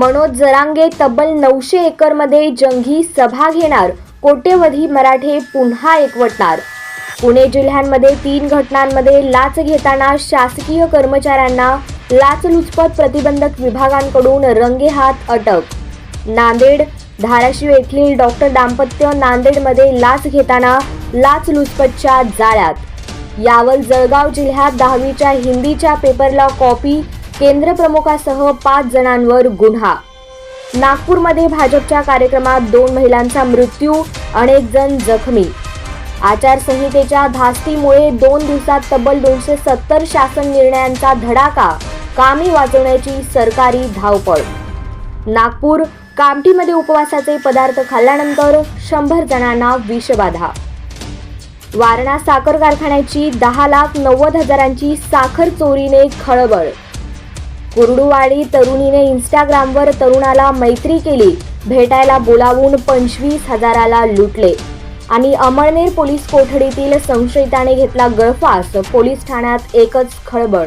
मनोज जरांगे तब्बल नऊशे एकरमध्ये जंगी सभा घेणार. कोट्यवधी मराठे पुन्हा एकवटणार. पुणे जिल्ह्यांमध्ये तीन घटनांमध्ये लाच घेताना शासकीय कर्मचाऱ्यांना लाचलुचपत प्रतिबंधक विभागांकडून रंगेहात अटक. नांदेड धाराशिव येथील डॉक्टर दाम्पत्य नांदेडमध्ये लाच घेताना लाचलुचपतच्या जाळ्यात. यावर जळगाव जिल्ह्यात दहावीच्या हिंदीच्या पेपरला कॉपी केंद्रप्रमुखासह पाच जणांवर गुन्हा. नागपूरमध्ये भाजपच्या कार्यक्रमात दोन महिलांचा मृत्यू अनेक जण जखमी. आचारसंहितेच्या धास्तीमुळे दोन दिवसात तब्बल दोनशे सत्तर शासन निर्णयांचा धडाका कामी वाचवण्याची सरकारी धावपळ. नागपूर कामठीमध्ये उपवासाचे पदार्थ खाल्ल्यानंतर शंभर जणांना विषबाधा. वारणा साखर कारखान्याची दहा लाख नव्वद हजारांची साखर चोरीने खळबळ. कुर्डुवाडी तरुणीने इंस्टाग्रामवर तरुणाला मैत्री केली. भेटायला बोलावून पंचवीस हजाराला लुटले. आणि अमळनेर पोलीस कोठडीतील संशयिताने घेतला गळफास पोलीस ठाण्यात एकच खळबळ